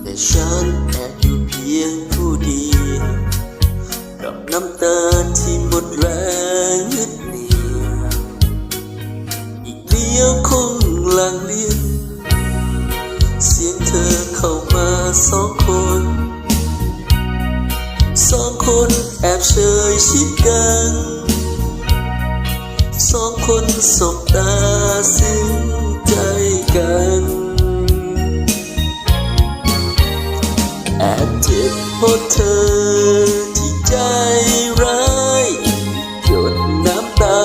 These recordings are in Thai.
แต่ฉันแอบอยู่เพียงผู้เดียวกับน้ำตาที่หมดแรงยึดเหนี่ยวอีกเดียวคงหลังเลียนเสียงเธอเข้ามาสองคนสองคนแอบเชยชิดกัน สองคนสบตาซึ้งใบเจ็บเพราะเธอที่ใจร้ายหยดน้ำตา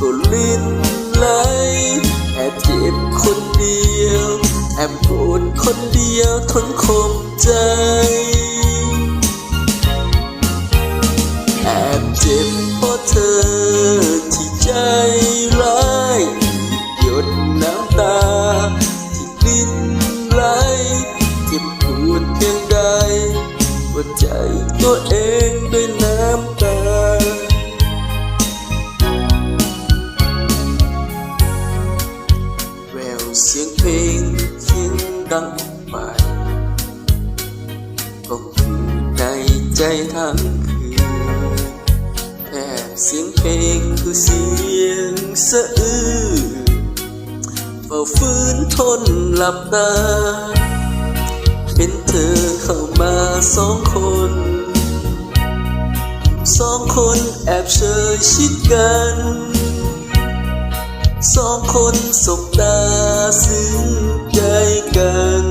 ก็ลิ้นไหลแอบเจ็บคนเดียว แอบโกรธคนเดียวทนคมใจ ตัวเองด้วยน้ำตา แววเสียงเพลงเสียงดังออกไปก็คือในใจทั้งคืนแอบเสียงเพลงคือเสียงสะอื้นเฝ้าฟื้นทนหลับตาเป็นเธอเข้ามาสองคน สองคนแอบเชยชิดกัน สองคนสบตาซึ้งใจกัน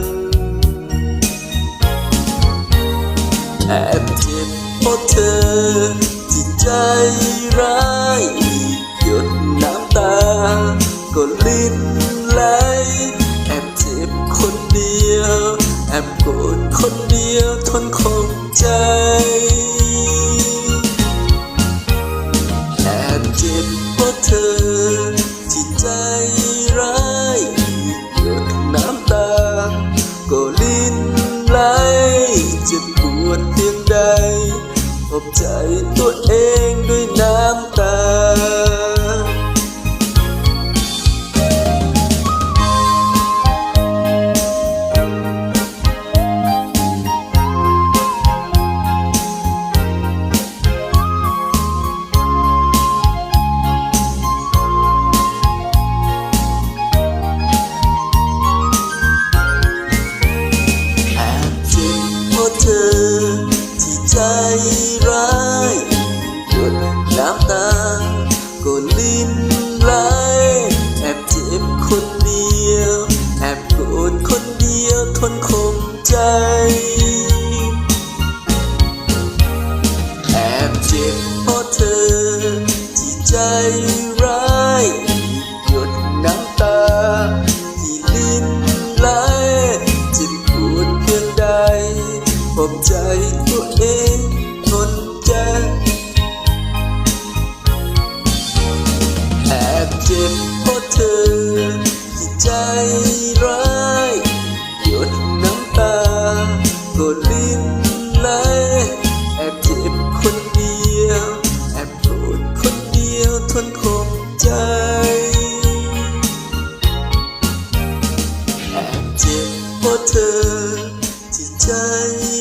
แอบเจ็บเพราะเธอที่ใจร้ายหยดน้ำตา ก็ลิ้นไหลแอบเจ็บคนเดียว แอบโกรธคนเดียวทนคงใจ อบเพราะเธอที่ใจร้ายหยดน้ำตา ก็ลิ้นไหลเจ็บปวดเพียงใดอบใจตัวเองด้วยน้ำ ใจร้ายหยดน้ำตาก็ลิ้นไหลแอบเจ็บคนเดียว แอบโกรธคนเดียวทนคมใจ แอบเจ็บเพราะเธอที่ใจ เธอที่ใจ